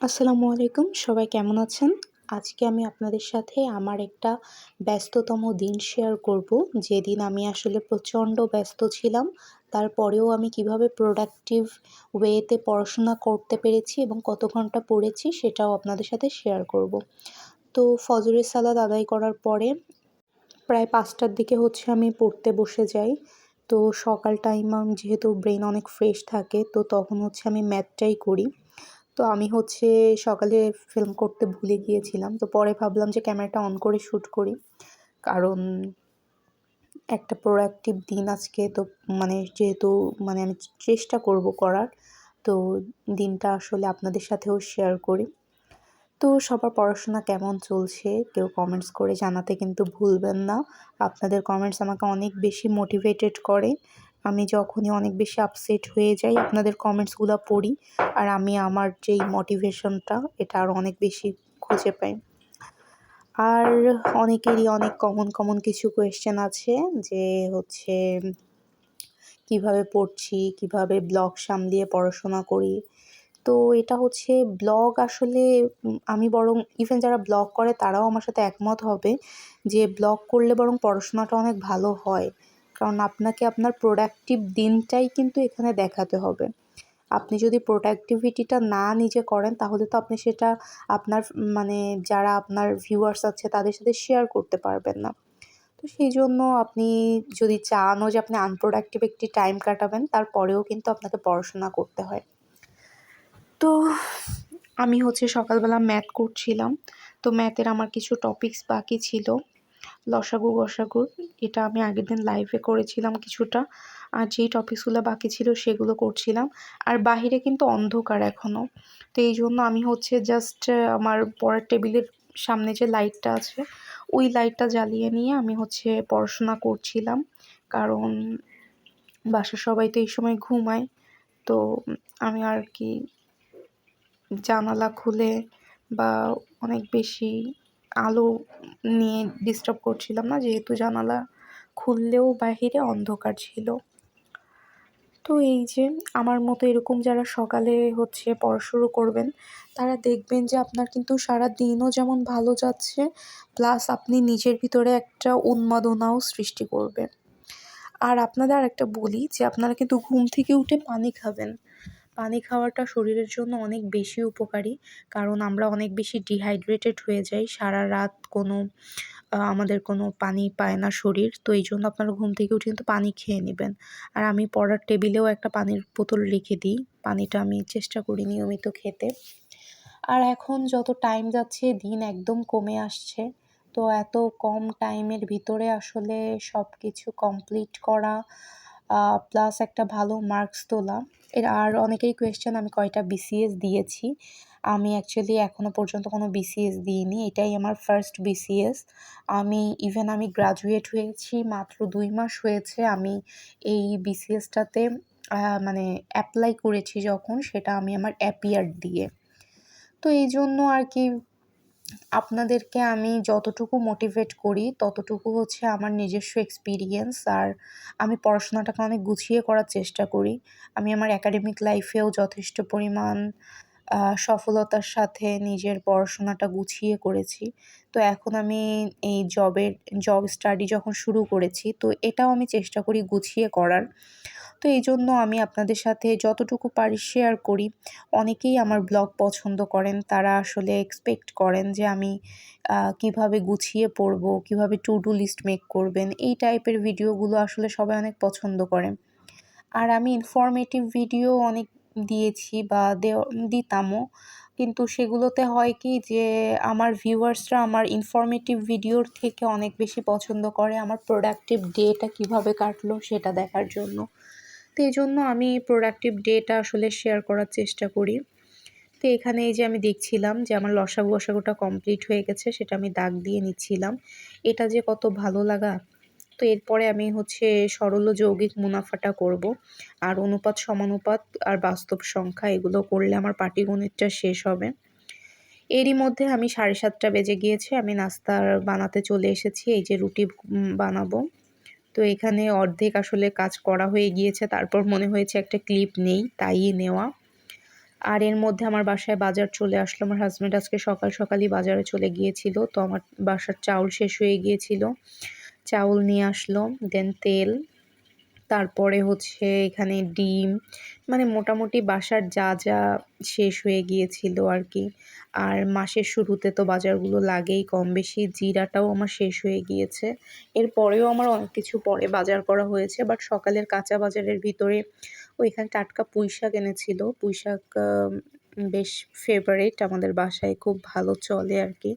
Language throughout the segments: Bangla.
আসসালামু আলাইকুম, সবাই কেমন আছেন? আজকে আমি আপনাদের সাথে আমার একটা ব্যস্ততম দিন শেয়ার করব। যেদিন আমি আসলে প্রচণ্ড ব্যস্ত ছিলাম, তারপরেও আমি কীভাবে প্রোডাক্টিভ ওয়েতে পড়াশোনা করতে পেরেছি এবং কত ঘণ্টা পড়েছি সেটাও আপনাদের সাথে শেয়ার করব। তো ফজরের সালাদ আদায় করার পরে প্রায় পাঁচটার দিকে হচ্ছে আমি পড়তে বসে যাই। তো সকাল টাইম যেহেতু ব্রেন অনেক ফ্রেশ থাকে, তো তখন হচ্ছে আমি ম্যাথটাই করি। তো আমি হচ্ছে সকালে ফিল্ম করতে ভুলে গিয়েছিলাম। তো পরে ভাবলাম যে ক্যামেরাটা অন করে শ্যুট করি। কারণ একটা প্রোডাক্টিভ দিন আজকে, তো মানে যেহেতু মানে আমি চেষ্টা করব করার, তো দিনটা আসলে আপনাদের সাথেও শেয়ার করি। তো সবার পড়াশোনা কেমন চলছে? কেউ কমেন্টস করে জানাতে কিন্তু ভুলবেন না। আপনাদের কমেন্টস আমাকে অনেক বেশি মোটিভেটেড করে। আমি যখনই অনেক বেশি আপসেট হয়ে যাই, আপনাদের কমেন্টসগুলো পড়ি, আর আমি আমার যেই মোটিভেশনটা এটা আর অনেক বেশি খুঁজে পাই। আর অনেকেরই অনেক কমন কমন কিছু কোয়েশ্চেন আছে, যে হচ্ছে কীভাবে পড়ছি, কীভাবে ব্লগ সামলিয়ে পড়াশোনা করি। তো এটা হচ্ছে ব্লগ আসলে আমি বরং ইভেন যারা ব্লগ করে তারাও আমার সাথে একমত হবে যে ব্লগ করলে বরং পড়াশোনাটা অনেক ভালো হয়। কারণ আপনাকে আপনার প্রোডাক্টিভ দিনটাই কিন্তু এখানে দেখাতে হবে। আপনি যদি প্রোডাক্টিভিটিটা না নিজে করেন, তাহলে তো আপনি সেটা আপনার মানে যারা আপনার ভিউয়ার্স আছে, তাদের সাথে শেয়ার করতে পারবেন না। তো সেই জন্য আপনি যদি চানও যে আপনি আনপ্রোডাক্টিভ একটি টাইম কাটাবেন, তারপরেও কিন্তু আপনাকে পড়াশোনা করতে হয়। তো আমি হচ্ছে সকালবেলা ম্যাথ করছিলাম। তো ম্যাথের আমার কিছু টপিকস বাকি ছিল। লসাগু গসাগুর এটা আমি আগের দিন লাইভে করেছিলাম কিছুটা। আর যেই টপিকসগুলো বাকি ছিল সেগুলো করছিলাম। আর বাহিরে কিন্তু অন্ধকার এখনও তো এই জন্য আমি হচ্ছে জাস্ট আমার পড়ার টেবিলের সামনে যে লাইটটা আছে, ওই লাইটটা জ্বালিয়ে নিয়ে আমি হচ্ছে পড়াশোনা করছিলাম। কারণ বাসার সবাই তো এই সময় ঘুমায়। তো আমি আর কি জানালা খুলে বা অনেক বেশি আলো নিয়ে ডিস্টার্ব করছিলাম না, যেহেতু জানালা খুললেও বাহিরে অন্ধকার ছিল। তো এই যে আমার মতো এরকম যারা সকালে হচ্ছে পড়া শুরু করবেন, তারা দেখবেন যে আপনার কিন্তু সারা দিনও যেমন ভালো যাচ্ছে প্লাস আপনি নিজের ভিতরে একটা উন্মাদনাও সৃষ্টি করবেন। আর আপনাদের আর একটা বলি যে আপনারা কিন্তু ঘুম থেকে উঠে পানি খাবেন। পানি খাওয়াটা শরীরের জন্য অনেক বেশি উপকারী। কারণ আমরা অনেক বেশি ডিহাইড্রেটেড হয়ে যাই। সারা রাত কোনো আমাদের কোনো পানি পায় না শরীর। তো এই জন্য আপনারা ঘুম থেকে উঠে কিন্তু পানি খেয়ে নেবেন। আর আমি পড়ার টেবিলেও একটা পানির বোতল রেখে দিই। পানিটা আমি চেষ্টা করি নিয়মিত খেতে। আর এখন যত টাইম যাচ্ছে, দিন একদম কমে আসছে। তো এত কম টাইমের ভিতরে আসলে সব কিছু কমপ্লিট করা প্লাস একটা ভালো মার্কস তোলা। এর আর অনেকেই কোয়েশ্চেন আমি কয়টা বিসিএস দিয়েছি। আমি অ্যাকচুয়ালি এখনও পর্যন্ত কোনো বিসিএস দিইনি, এটাই আমার ফার্স্ট বিসিএস আমি ইভেন আমি গ্রাজুয়েট হয়েছি মাত্র দুই মাস হয়েছে, আমি এই বিসিএসটাতে মানে অ্যাপ্লাই করেছি যখন, সেটা আমি আমার অ্যাপিয়ার দিয়ে। তো এই জন্য আর কি আপনাদেরকে আমি যতটুকু মোটিভেট করি, ততটুকু হচ্ছে আমার নিজস্ব এক্সপিরিয়েন্স আর আমি পড়াশোনাটাকে অনেক গুছিয়ে করার চেষ্টা করি। আমি আমার একাডেমিক লাইফেও যথেষ্ট পরিমাণ সফলতার সাথে নিজের পড়াশোনাটা গুছিয়ে করেছি। তো এখন আমি এই জবের জব স্টাডি যখন শুরু করেছি, তো এটাও আমি চেষ্টা করি গুছিয়ে করার। তো এই জন্য আমি আপনাদের সাথে যতটুকু পারি শেয়ার করি। অনেকেই আমার ব্লগ পছন্দ করেন, তারা আসলে এক্সপেক্ট করেন যে আমি কীভাবে গুছিয়ে পড়ব, কীভাবে টু ডু লিস্ট মেক করবেন, এই টাইপের ভিডিওগুলো আসলে সবাই অনেক পছন্দ করে। আর আমি ইনফরমেটিভ ভিডিও অনেক দিয়েছি বা দিতামও। কিন্তু সেগুলোতে হয় কি যে, আমার ভিউয়ার্সরা আমার ইনফরমেটিভ ভিডিওর থেকে অনেক বেশি পছন্দ করে, আমার প্রোডাক্টিভ ডেটা কীভাবে কাটলো সেটা দেখার জন্য। তো এই জন্য আমি প্রোডাক্টিভ ডেটা আসলে শেয়ার করার চেষ্টা করি। তো এখানে এই যে আমি দেখছিলাম যে আমার লসাগু অসাগুটা কমপ্লিট হয়ে গেছে, সেটা আমি দাগ দিয়ে নিচ্ছিলাম। এটা যে কত ভালো লাগা। তো এরপরে আমি হচ্ছে সরল যৌগিক মুনাফাটা করব। আর অনুপাত সমানুপাত আর বাস্তব সংখ্যা, এগুলো করলে আমার পাটিগণিতটা শেষ হবে। এরই মধ্যে আমি সাড়ে সাতটা বেজে গিয়েছে, আমি নাস্তা বানাতে চলে এসেছি। এই যে রুটি বানাবো। তো এখানে অর্ধেক আসলে কাজ করা হয়ে গিয়েছে। তারপর মনে হয়েছে একটা ক্লিপ নেই, তাই নেওয়া। আর এর মধ্যে আমার বাসায় বাজার চলে আসলো। আমার হাজব্যান্ড আজকে সকাল সকালই বাজারে চলে গিয়েছিল। তো আমার বাসার চাউল শেষ হয়ে গিয়েছিল। চাউল নিয়ে আসলো দেন তেল। তারপরে হচ্ছে এখানে ডিম মানে মোটামুটি বাসার যা যা শেষ হয়ে গিয়েছিল আর কি। আর মাসের শুরুতে তো বাজারগুলো লাগেই কম বেশি জিরাটাও আমার শেষ হয়ে গিয়েছে। এরপরেও আমার অনেক কিছু পরে বাজার করা হয়েছে বাট সকালের কাঁচা বাজারের ভিতরে ওইখানে টাটকা পুঁই শাক এনেছিল। পুঁই শাক বেশ ফেভারেট আমাদের বাসায়, খুব ভালো চলে আর কি।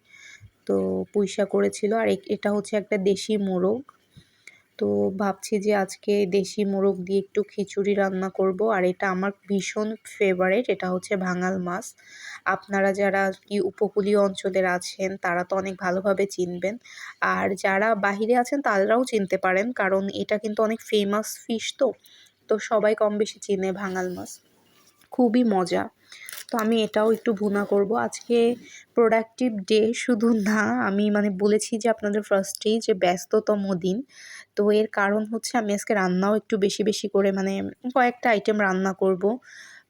তো পুঁই শাক করেছিল। আর এটা হচ্ছে একটা দেশি মোরগ। তো ভাবছি যে আজকে দেশি মোরগ দিয়ে একটু খিচুড়ি রান্না করব। আর এটা আমার ভীষণ ফেভারেট এটা হচ্ছে ভাঙাল মাছ। আপনারা যারা কি উপকূলীয় অঞ্চলের আছেন, তারা তো অনেক ভালোভাবে চিনবেন। আর যারা বাহিরে আছেন, তারাও চিনতে পারেন, কারণ এটা কিন্তু অনেক ফেমাস ফিশ তো। তো সবাই কম বেশি চিনে ভাঙাল মাছ। খুবই মজা। তো আমি এটাও একটু ভুনা করব। আজকে প্রোডাক্টিভ ডে শুধু না, আমি মানে বলেছি যে আপনাদের ফার্স্টেই যে ব্যস্ততম দিন, তো এর কারণ হচ্ছে আমি আজকে রান্নাও একটু বেশি বেশি করে মানে কয়েকটা আইটেম রান্না করব।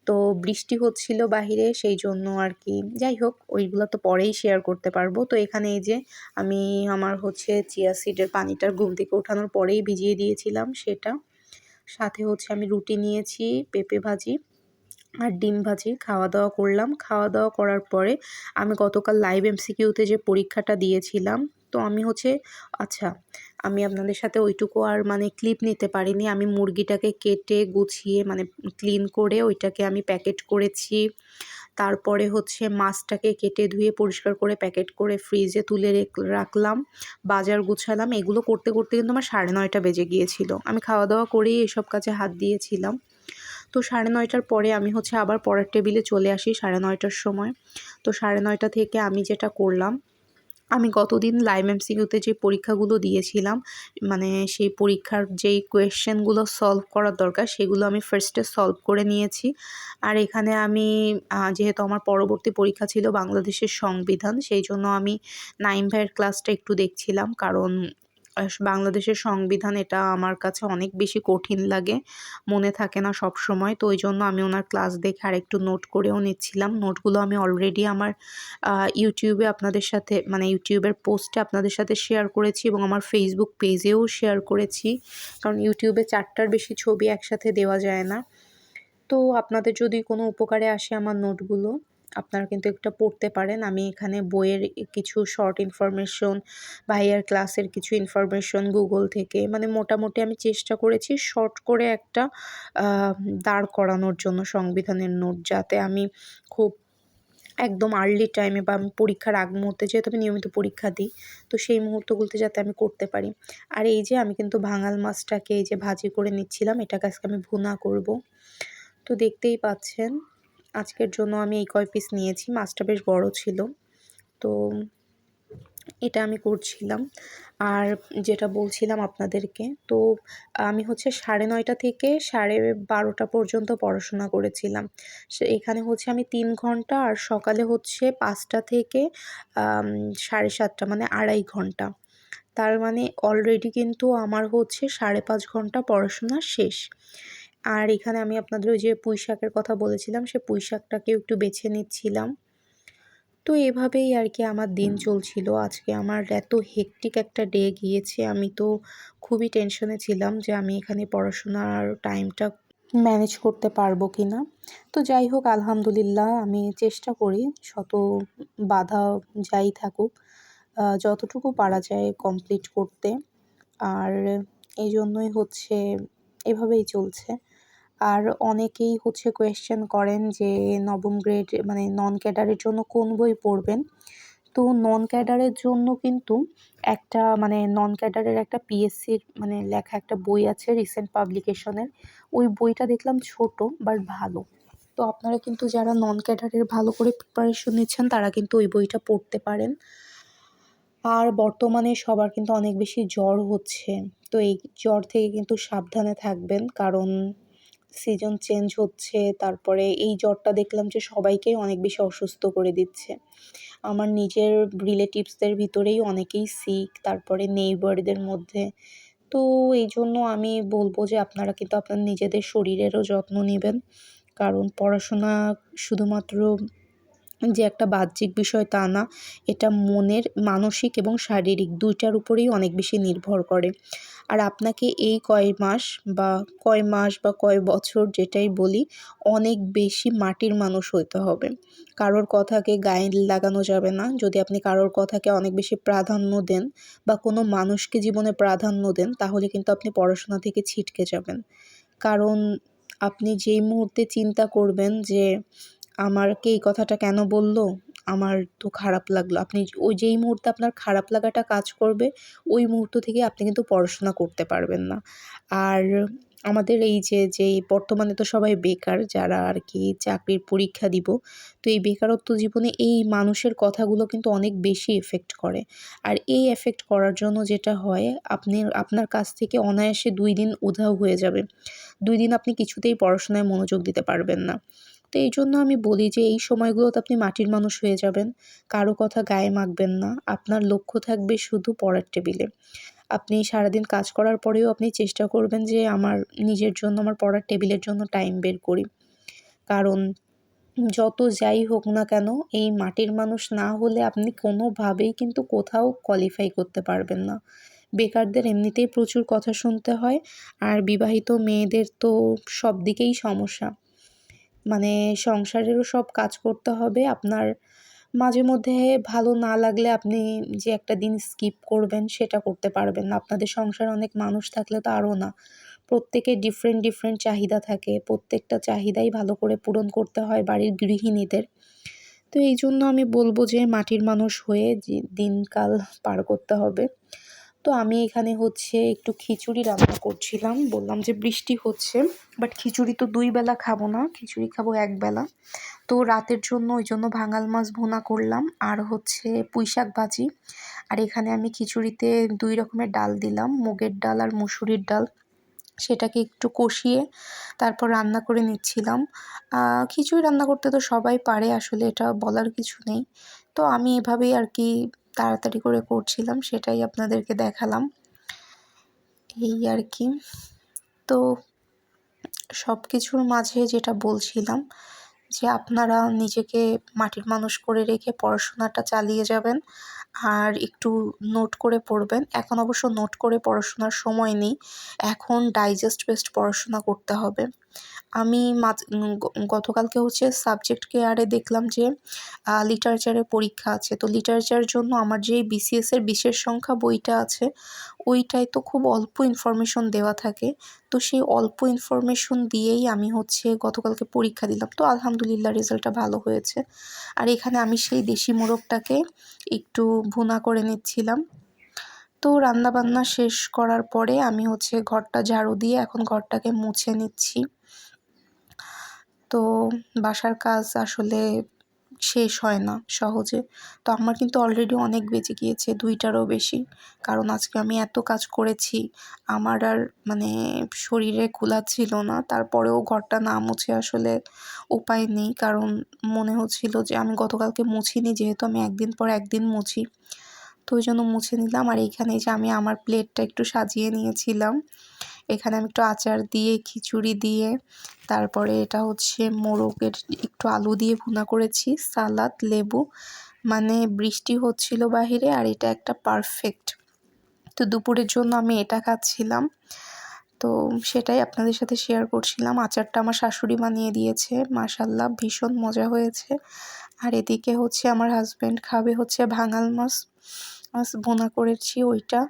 তো বৃষ্টি হচ্ছিল বাহিরে, সেই জন্য আর কি। যাই হোক, ওইগুলো তো পরেই শেয়ার করতে পারব। তো এখানে এই যে আমি আমার হচ্ছে চিয়া সিডের পানিটার ঘুম থেকে ওঠানোর পরেই ভিজিয়ে দিয়েছিলাম সেটা। সাথে হচ্ছে আমি রুটি নিয়েছি, পেঁপে ভাজি। আর ডিম ভাজি খাওয়া দাওয়া করলাম। খাওয়া দাওয়া করার পরে আমি গতকাল লাইভ এমসিকিউতে যে পরীক্ষাটা দিয়েছিলাম, তো আমি হচ্ছে আচ্ছা আমি আপনাদের সাথে ওইটুকু আর মানে ক্লিপ নিতে পারিনি। আমি মুরগিটাকে কেটে গুছিয়ে মানে ক্লিন করে ওইটাকে আমি প্যাকেট করেছি। তারপরে হচ্ছে মাছটাকে কেটে ধুয়ে পরিষ্কার করে প্যাকেট করে ফ্রিজে তুলে রাখলাম, বাজার গুছালাম। এগুলো করতে করতে কিন্তু আমার সাড়ে নয়টা বেজে গিয়েছিল। আমি খাওয়া দাওয়া করেই এসব কাজে হাত দিয়েছিলাম। তো সাড়ে নয়টার পরে আমি হচ্ছে আবার পরের টেবিলে চলে আসি সাড়ে নয়টার সময়। তো সাড়ে নয়টা থেকে আমি যেটা করলাম, আমি গতদিন লাইভ এমসিকিউতে যে পরীক্ষাগুলো দিয়েছিলাম মানে সেই পরীক্ষার যেই কোয়েশ্চেনগুলো সলভ করার দরকার, সেগুলো আমি ফার্স্টে সলভ করে নিয়েছি। আর এখানে আমি যেহেতু আমার পরবর্তী পরীক্ষা ছিল বাংলাদেশের সংবিধান, সেই জন্য আমি নাইম ভাইয়ের ক্লাসটা একটু দেখছিলাম। কারণ বাংলাদেশের সংবিধান এটা আমার কাছে অনেক বেশি কঠিন লাগে, মনে থাকে না সব সময় তো ওই জন্য আমি ওনার ক্লাস দেখে আর একটু নোট করেও নিচ্ছিলাম। নোটগুলো আমি অলরেডি আমার ইউটিউবে আপনাদের সাথে মানে ইউটিউবের পোস্টে আপনাদের সাথে শেয়ার করেছি এবং আমার ফেসবুক পেজেও শেয়ার করেছি। কারণ ইউটিউবে চারটার বেশি ছবি একসাথে দেওয়া যায় না। তো আপনাদের যদি কোনো উপকারে আসে আমার নোটগুলো আপনারা কিন্তু একটা পড়তে পারেন। আমি এখানে বইয়ের কিছু শর্ট ইনফরমেশন ভাইয়ার ক্লাসের কিছু ইনফরমেশন গুগল থেকে মানে মোটামুটি আমি চেষ্টা করেছি শর্ট করে একটা দাঁড় করানোর জন্য সংবিধানের নোট যাতে আমি খুব একদম আর্লি টাইমে বা আমি পরীক্ষার আগ মুহূর্তে, যেহেতু আমি নিয়মিত পরীক্ষা দিই, তো সেই মুহূর্তগুলোতে যাতে আমি করতে পারি। আর এই যে আমি কিন্তু ভাঙাল মাছটাকে এই যে ভাজি করে নিচ্ছিলাম, এটাকে আজকে আমি ভুনা করব। তো দেখতেই পাচ্ছেন আজকের জন্য আমি এই কয় পিস নিয়েছি। মাছটা বেশ বড় ছিল। তো এটা আমি করছিলাম। আর যেটা বলছিলাম আপনাদেরকে, তো আমি হচ্ছে সাড়ে নয়টা থেকে সাড়ে বারোটা পর্যন্ত পড়াশোনা করেছিলাম। এখানে হচ্ছে আমি তিন ঘণ্টা আর সকালে হচ্ছে পাঁচটা থেকে সাড়ে সাতটা মানে আড়াই ঘণ্টা। তার মানে অলরেডি কিন্তু আমার হচ্ছে সাড়ে পাঁচ ঘণ্টা পড়াশোনা শেষ। আর এখানে আমি আপনাদের ওই যে পুঁই শাকের কথা বলেছিলাম, সে পুঁই শাকটাকেও একটু বেছে নিচ্ছিলাম। তো এভাবেই আর কি আমার দিন চলছিল। আজকে আমার এত হেকটিক একটা ডে গিয়েছে, আমি তো খুবই টেনশনে ছিলাম যে আমি এখানে পড়াশোনার টাইমটা ম্যানেজ করতে পারব কি না তো যাই হোক, আলহামদুলিল্লাহ আমি চেষ্টা করি, শত বাধা যাই থাকুক যতটুকু পারা যায় কমপ্লিট করতে। আর এই জন্যই হচ্ছে এভাবেই চলছে। আর অনেকেই হচ্ছে কোয়েশ্চেন করেন যে নবম গ্রেড মানে নন ক্যাডারের জন্য কোন বই পড়বেন? তো নন ক্যাডারের জন্য কিন্তু একটা মানে নন ক্যাডারের একটা পিএসসির মানে লেখা একটা বই আছে রিসেন্ট পাবলিকেশনের ওই বইটা দেখলাম ছোট বাট ভালো। তো আপনারা কিন্তু যারা নন ক্যাডারের ভালো করে প্রিপারেশন নিচ্ছেন তারা কিন্তু ওই বইটা পড়তে পারেন। আর বর্তমানে সবার কিন্তু অনেক বেশি জ্বর হচ্ছে। তো এই জ্বর থেকে কিন্তু সাবধানে থাকবেন কারণ সিজন চেঞ্জ হচ্ছে, তারপরে এই জ্বরটা দেখলাম যে সবাইকেই অনেক বেশি অসুস্থ করে দিচ্ছে। আমার নিজের রিলেটিভসদের ভিতরেই অনেকেই সিক তারপরে নেইবারদের মধ্যে। তো এই জন্য আমি বলব যে আপনারা কিন্তু আপনার নিজেদের শরীরেরও যত্ন নেবেন। কারণ পড়াশোনা শুধুমাত্র যে একটা বাহ্যিক বিষয় তা না, এটা মনের, মানসিক এবং শারীরিক দুইটার উপরেই অনেক বেশি নির্ভর করে। আর আপনাকে এই কয় মাস বা কয় মাস বা কয় বছর যেটাই বলি, অনেক বেশি মাটির মানুষ হইতে হবে। কারোর কথাকে গায়ে লাগানো যাবে না। যদি আপনি কারোর কথাকে অনেক বেশি প্রাধান্য দেন বা কোনো মানুষকে জীবনে প্রাধান্য দেন, তাহলে কিন্তু আপনি পড়াশোনা থেকে ছিটকে যাবেন। কারণ আপনি যেই মুহূর্তে চিন্তা করবেন যে আমাকে এই কথাটা কেন বলল? আমার তো খারাপ লাগল। আপনি ওই যেই মুহূর্তে আপনার খারাপ লাগাটা কাজ করবে, ওই মুহূর্ত থেকে আপনি কিন্তু পড়াশোনা করতে পারবেন না। আর আমাদের এই যে যে বর্তমানে তো সবাই বেকার, যারা আর কি চাকরির পরীক্ষা দিব, তো এই বেকারত্ব জীবনে এই মানুষের কথাগুলো কিন্তু অনেক বেশি এফেক্ট করে। আর এই এফেক্ট করার জন্য যেটা হয়, আপনি, আপনার কাছ থেকে অনায়াসে দুই দিন উধাও হয়ে যাবে। দুই দিন আপনি কিছুতেই পড়াশোনায় মনোযোগ দিতে পারবেন না। তো এই জন্য আমি বলি যে, এই সময়গুলোতে আপনি মাটির মানুষ হয়ে যাবেন। কারও কথা গায়ে মাখবেন না। আপনার লক্ষ্য থাকবে শুধু পড়ার টেবিলে। আপনি সারাদিন কাজ করার পরেও আপনি চেষ্টা করবেন যে, আমার নিজের জন্য, আমার পড়ার টেবিলের জন্য টাইম বের করি। কারণ যত যাই হোক না কেন, এই মাটির মানুষ না হলে আপনি কোনোভাবেই কিন্তু কোথাও কোয়ালিফাই করতে পারবেন না। বেকারদের এমনিতেই প্রচুর কথা শুনতে হয়, আর বিবাহিত মেয়েদের তো সব দিকেই সমস্যা। মানে সংসারেরও সব কাজ করতে হবে। আপনার মাঝে মধ্যে ভালো না লাগলে আপনি যে একটা দিন স্কিপ করবেন সেটা করতে পারবেন না। আপনাদের সংসারে অনেক মানুষ থাকলে তো আরও না। প্রত্যেকের ডিফারেন্ট ডিফারেন্ট চাহিদা থাকে। প্রত্যেকটা চাহিদাই ভালো করে পূরণ করতে হয় বাড়ির গৃহিণীদের। তো এই জন্য আমি বলব যে মাটির মানুষ হয়ে দিনকাল পার করতে হবে। তো আমি এখানে হচ্ছে একটু খিচুড়ি রান্না করছিলাম। বললাম যে বৃষ্টি হচ্ছে বাট খিচুড়ি তো দুই বেলা খাব না, খিচুড়ি খাব এক বেলা। তো রাতের জন্য ওই জন্য ভাঙাল মাছ ভুনা করলাম, আর হচ্ছে পুঁইশাক ভাজি। আর এখানে আমি খিচুড়িতে দুই রকমের ডাল দিলাম, মুগের ডাল আর মুসুরির ডাল। সেটাকে একটু কষিয়ে তারপর রান্না করে নিচ্ছিলাম। খিচুড়ি রান্না করতে তো সবাই পারে, আসলে এটা বলার কিছু নেই। তো আমি এভাবেই আর কি তাড়াতাড়ি করে করছিলাম, সেটাই আপনাদেরকে দেখালাম। এই আর কি। তো সব কিছুর মাঝে যেটা বলছিলাম, যে আপনারা নিজেকে মাটির মানুষ করে রেখে পড়াশোনাটা চালিয়ে যাবেন, আর একটু নোট করে পড়বেন। এখন অবশ্য নোট করে পড়াশোনার সময় নেই, এখন ডাইজেস্ট বেস্ট পড়াশোনা করতে হবে। আমি গতকালকে হচ্ছে সাবজেক্ট কেয়ারে দেখলাম যে লিটারেচারের পরীক্ষা আছে। তো লিটারেচারের জন্য আমার যে বিসিএসের বিশেষ সংখ্যা বইটা আছে, ওইটায় তো খুব অল্প ইনফরমেশন দেওয়া থাকে। তো সেই অল্প ইনফরমেশন দিয়েই আমি হচ্ছে গতকালকে পরীক্ষা দিলাম। তো আলহামদুলিল্লাহ রেজাল্টটা ভালো হয়েছে। আর এখানে আমি সেই দেশি মোরগটাকে একটু ভুনা করে নিচ্ছিলাম। তো রান্নাবান্না শেষ করার পরে আমি হচ্ছে ঘরটা ঝাড়ু দিয়ে এখন ঘরটাকে মুছে নিচ্ছি। তো বাসার কাজ আসলে শেষ হয় না সহজে। তো আমার কিন্তু অলরেডি অনেক বেঁচে গিয়েছে, দুইটারও বেশি। কারণ আজকে আমি এত কাজ করেছি, আমার আর মানে শরীরে খোলা ছিল না। তারপরেও ঘরটা না মুছে আসলে উপায় নেই। কারণ মনে হচ্ছিল যে আমি গতকালকে মুছিনি, যেহেতু আমি একদিন পর একদিন মুছি। তো ওই জন্য মুছে নিলাম। আর এইখানে যে আমি আমার প্লেটটা একটু সাজিয়ে নিয়েছিলাম। এখানে আমি একটু আচার দিয়ে, খিচুড়ি দিয়ে, তারপরে এটা হচ্ছে মোরগের একটু আলু দিয়ে ভুনা করেছি, সালাদ, লেবু। মানে বৃষ্টি হচ্ছিল বাহিরে আর এটা একটা পারফেক্ট তো দুপুরের জন্য আমি এটা খাচ্ছিলাম। তো সেটাই আপনাদের সাথে শেয়ার করছিলাম। আচারটা আমার শাশুড়ি বানিয়ে দিয়েছে। মাসাল্লাহ ভীষণ মজা হয়েছে। আর এদিকে হচ্ছে আমার হাজব্যান্ড খাবে হচ্ছে ভাঙাল মাছ বোনা করেছি ওইটা।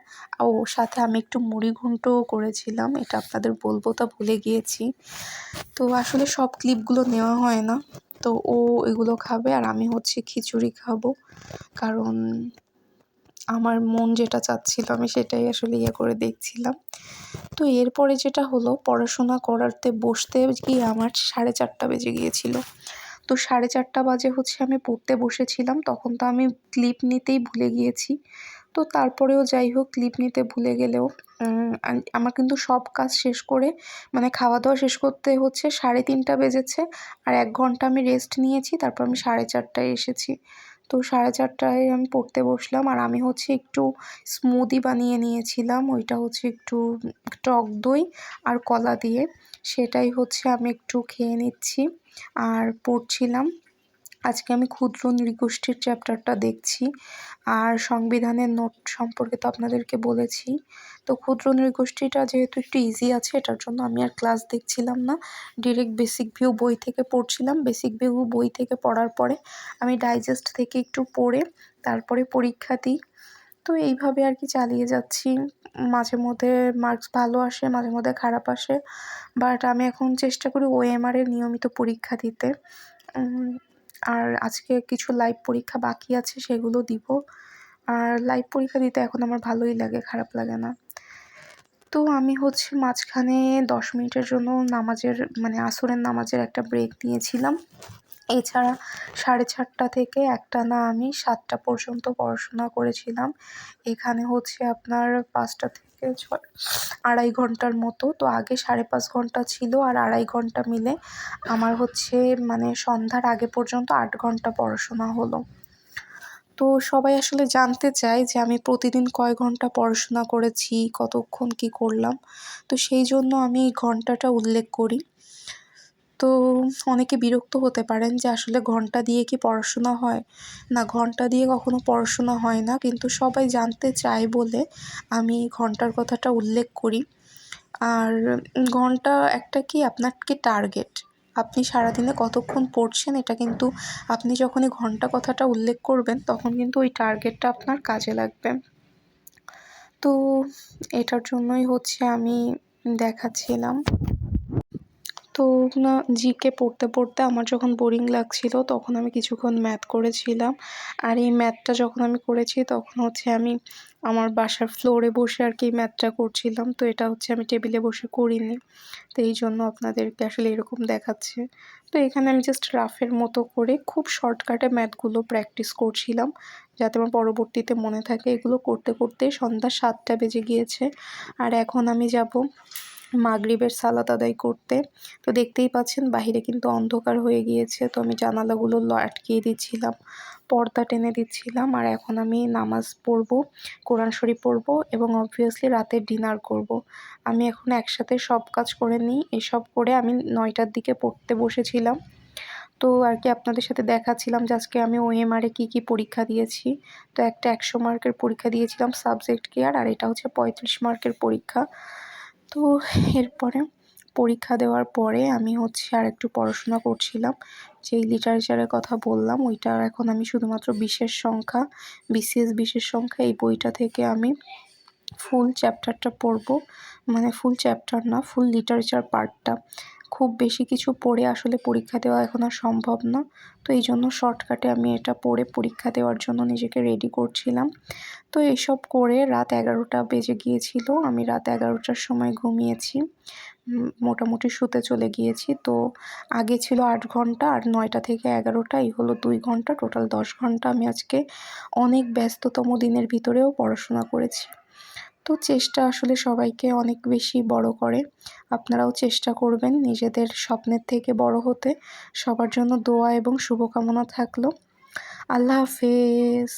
ও সাথে আমি একটু মুড়ি ঘুন্টও করেছিলাম, এটা আপনাদের বলব তা ভুলে গিয়েছি। তো আসলে সব ক্লিপগুলো নেওয়া হয় না, তো ও এগুলো খাবে আর আমি হচ্ছে খিচুড়ি খাব। কারণ আমার মন যেটা চাচ্ছিল আমি সেটাই আসলে ইয়ে করে দেখছিলাম। তো এরপরে যেটা হলো, পড়াশোনা করাতে বসতে গিয়ে আমার সাড়ে চারটা বেজে গিয়েছিল। তো সাড়ে চারটা বাজে হচ্ছে আমি পড়তে বসেছিলাম, তখন তো আমি ক্লিপ নিতেই ভুলে গিয়েছি। তো তারপরেও যাই হোক ক্লিপ নিতে ভুলে গেলেও আমার কিন্তু সব কাজ শেষ করে মানে খাওয়া দাওয়া শেষ করতে হচ্ছে সাড়ে তিনটা বেজেছে, আর এক ঘণ্টা আমি রেস্ট নিয়েছি, তারপর আমি সাড়ে চারটায় এসেছি। তো সাড়ে চারটায় আমি পড়তে বসলাম, আর আমি হচ্ছে একটু স্মুদি বানিয়ে নিয়েছিলাম, ওইটা হচ্ছে একটু টক দই আর কলা দিয়ে, সেটাই হচ্ছে আমি একটু খেয়ে নিচ্ছি। আর পড়ছিলাম। আজকে আমি ক্ষুদ্র নৃগোষ্ঠীর চ্যাপ্টারটা দেখছি। আর সংবিধানের নোট সম্পর্কে তো আপনাদেরকে বলেছি। তো ক্ষুদ্র নৃগোষ্ঠীটা যেহেতু একটু ইজি আছে, এটার জন্য আমি আর ক্লাস দেখছিলাম না। ডিরেক্ট বেসিক ভিউ বই থেকে পড়ছিলাম। বেসিক ভিউ বই থেকে পড়ার পরে আমি ডাইজেস্ট থেকে একটু পড়ে, তারপরে পরীক্ষা দিই। তো এইভাবে আর কি চালিয়ে যাচ্ছি। মাঝে মধ্যে মার্কস ভালো আসে, মাঝে মধ্যে খারাপ আসে বাট আমি এখন চেষ্টা করি ওএমআরের নিয়মিত পরীক্ষা দিতে। আর আজকে কিছু লাইভ পরীক্ষা বাকি আছে, সেগুলো দিব। আর লাইভ পরীক্ষা দিতে এখন আমার ভালোই লাগে, খারাপ লাগে না। তো আমি হচ্ছে মাঝখানে দশ মিনিটের জন্য নামাজের মানে আসরের নামাজের একটা ব্রেক নিয়েছিলাম। এছাড়া সাড়ে চারটা থেকে একটা না, আমি সাতটা পর্যন্ত পড়াশোনা করেছিলাম। এখানে হচ্ছে আপনার পাঁচটা থেকে ছয়, আড়াই ঘণ্টার মতো। তো আগে সাড়ে পাঁচ ঘণ্টা ছিল আর আড়াই ঘণ্টা মিলে আমার হচ্ছে মানে সন্ধ্যার আগে পর্যন্ত আট ঘণ্টা পড়াশোনা হলো। তো সবাই আসলে জানতে চায় যে আমি প্রতিদিন কয় ঘণ্টা পড়াশোনা করেছি, কতক্ষণ কি করলাম। তো সেই জন্য আমি এই ঘন্টাটা উল্লেখ করি। তো অনেকে বিরক্ত হতে পারেন যে, আসলে ঘণ্টা দিয়ে কি পড়াশোনা হয়? না, ঘণ্টা দিয়ে কখনো পড়াশোনা হয় না। কিন্তু সবাই জানতে চায় বলে আমি ঘণ্টার কথাটা উল্লেখ করি। আর ঘণ্টা একটা কি আপনার কি টার্গেট? আপনি সারাদিনে কতক্ষণ পড়ছেন? এটা কিন্তু আপনি যখনই ঘণ্টা কথাটা উল্লেখ করবেন, তখন কিন্তু ওই টার্গেটটা আপনার কাজে লাগবে। তো এটার জন্যই হচ্ছে আমি দেখাচ্ছিলাম। তো না জিকে পড়তে পড়তে আমার যখন বোরিং লাগছিল তখন আমি কিছুক্ষণ ম্যাথ করেছিলাম। আর এই ম্যাথটা যখন আমি করেছি তখন হচ্ছে আমি আমার বাসার ফ্লোরে বসে আর কি ম্যাথটা করছিলাম। তো এটা হচ্ছে আমি টেবিলে বসে করিনি। তো এই জন্য আপনাদেরকে আসলে এরকম দেখাচ্ছে। তো এখানে আমি জাস্ট রাফের মতো করে খুব শর্টকাটে ম্যাথগুলো প্র্যাকটিস করছিলাম। যাতে আমার পরবর্তীতে মনে থাকে এগুলো করতে করতে সন্ধ্যা সাতটা বেজে গিয়েছে। আর এখন আমি যাব মাগরিবের সালাত আদায় করতে। তো দেখতেই পাচ্ছেন, বাহিরে কিন্তু অন্ধকার হয়ে গিয়েছে। তো আমি জানালাগুলো আটকিয়ে দিচ্ছিলাম, পর্দা টেনে দিচ্ছিলাম। আর এখন আমি নামাজ পড়ব, কোরআন শরীফ পড়ব এবং অবভিয়াসলি রাতের ডিনার করব। আমি এখন একসাথে সব কাজ করে নিই। এসব করে আমি নয়টার দিকে পড়তে বসেছিলাম। তো আর কি আপনাদের সাথে দেখাচ্ছিলাম যে আজকে আমি ওএমআরে কী কী পরীক্ষা দিয়েছি। তো একটা একশো মার্কের পরীক্ষা দিয়েছিলাম সাবজেক্ট কেয়ার আর এটা হচ্ছে পঁয়ত্রিশ মার্কের পরীক্ষা। তো এরপরে পরীক্ষা দেওয়ার পরে আমি হচ্ছে আর একটু পড়াশোনা করছিলাম। যেই লিটারেচারের কথা বললাম ওইটার এখন আমি শুধুমাত্র বিশেষ সংখ্যা বিসিএস বিশেষ সংখ্যা, এই বইটা থেকে আমি ফুল চ্যাপ্টারটা পড়ব। মানে ফুল চ্যাপ্টার না ফুল লিটারেচার পার্টটা খুব বেশি কিছু পড়ে আসলে পরীক্ষা দেওয়া এখন আর সম্ভব না। তো এই জন্য শর্টকাটে আমি এটা পড়ে পরীক্ষা দেওয়ার জন্য নিজেকে রেডি করছিলাম। তো এসব করে রাত এগারোটা বেজে গিয়েছিল। আমি রাত এগারোটার সময় ঘুমিয়েছি। মোটামুটি শুতে চলে গিয়েছি। তো আগে ছিল আট ঘণ্টা, আর নয়টা থেকে এগারোটা, এই হলো দুই ঘণ্টা টোটাল দশ ঘণ্টা আমি আজকে অনেক ব্যস্ততম দিনের ভিতরেও পড়াশোনা করেছি। তো চেষ্টা আসলে সবাইকে অনেক বেশি বড় করে। আপনারাও চেষ্টা করবেন নিজেদের স্বপ্নের থেকে বড় হতে। সবার জন্য দোয়া এবং শুভকামনা থাকল। আল্লাহ হাফেজ।